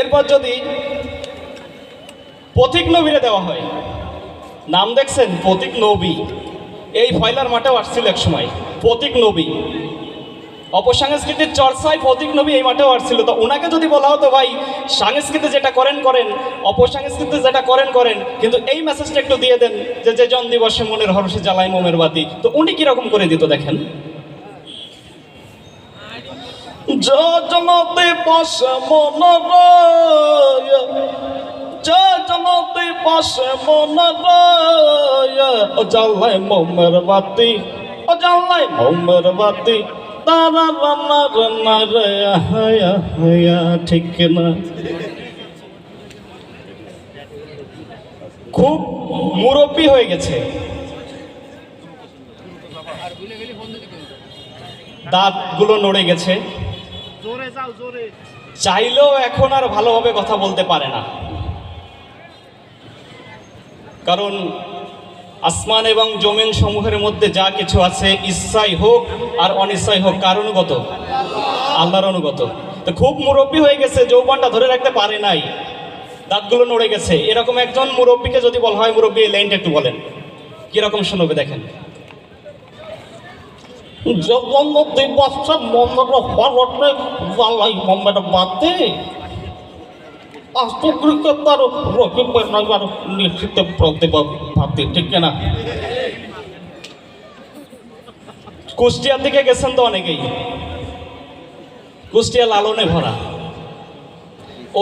এরপর যদি পথিক নবীরে দেওয়া হয়, নাম দেখছেন পথিক নবী। এই ফয়লার মাঠেও আসছিল এক সময় পথিক নবী। অপসংস্কৃতির চর্চায় প্রতীক নবী এই মাঠেও আসছিল। তো ওনাকে যদি বলা হতো, ভাই সংস্কৃতি যেটা করেন করেন অপসংস্কৃতি যেটা করেন করেন, কিন্তু এই মেসেজটা একটু দিয়ে দেন যে যে জন দিবসে মনের হরসে জ্বালায় মোমের বাতি। তো উনি কীরকম করে দিত দেখেন? যোজনতে পাশে মনরয়, যোজনতে পাশে মনরয়। ও জ্বালায় মোমের বাতি, ও মোমের বাতি, তারা রান্না রান্না রে হায়া হায়া ঠিক না। খুব মুরব্বী হয়ে গেছে। দাঁতগুলো নড়ে গেছে। চাইলেও এখন আর ভালোভাবে কথা বলতে পারে না। কারণ আসমান এবং জমিন সমূহের মধ্যে যা কিছু আছে ইচ্ছাই হোক আর অনিচ্ছাই হোক, কার অনুগত? আল্লাহর অনুগত। তো খুব মুরব্বী হয়ে গেছে, যৌবনটা ধরে রাখতে পারে নাই। দাঁতগুলো নড়ে গেছে। এরকম একজন মুরব্বীকে যদি বলা হয়, মুরব্বী লাইনটা একটু বলেন। কীরকম শুনবে দেখেন। জগন্নতি বাচ্চা মন্দির হরটে জ্বালাই মম্মের বাতে আস্তগ্রিকে তার রকি পেনাইবার নিশ্চিত প্রতিভা ভাতি, ঠিক না কুষ্টিয়ার দিকে গেছেন তো অনেকেই। কুষ্টিয়া লালনে ভরা।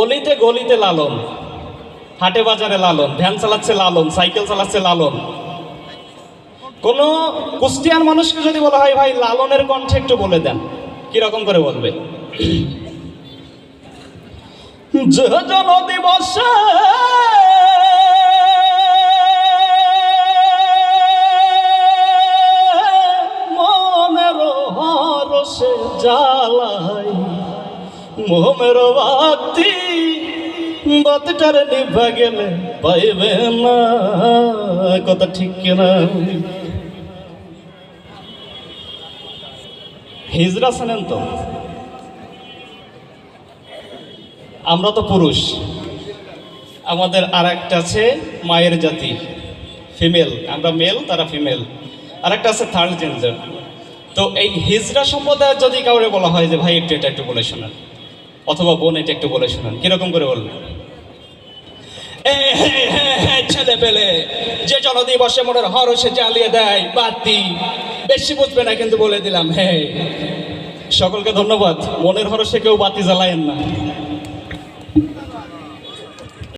অলিতে গলিতে লালন, হাটে বাজারে লালন, ভ্যান চালাচ্ছে লালন, সাইকেল চালাচ্ছে লালন। কোন কুষ্টিয়ার মানুষকে যদি বলা হয়, ভাই, লালনের কণ্ঠে একটু বলে দেন। কীরকম করে বলবে? দিবসে জ্বালাই গেলে না। কথা ঠিক কিনা? হিজরা শোনেন তো? আমরা তো পুরুষ। আমাদের আর একটা আছে মায়ের জাতি ফিমেল আমরা মেল তারা ফিমেল আর একটা আছে থার্ড জেন্ডার তো এই হিজরা সম্প্রদায়ের যদি কাউরে বলা হয় যে, ভাই, একটু এটা একটু বলে শোনান। অথবা বোন, এটা একটু বলে শোনান। কীরকম করে বলবে? ছেলে পেলে যে জনদিবসে মনের হরসে জ্বালিয়ে দেয় বাতি বেশি বুঝবে না, কিন্তু বলে দিলাম হ্যাঁ। সকলকে ধন্যবাদ। মনের হরসে কেউ বাতি জ্বালায়েন না।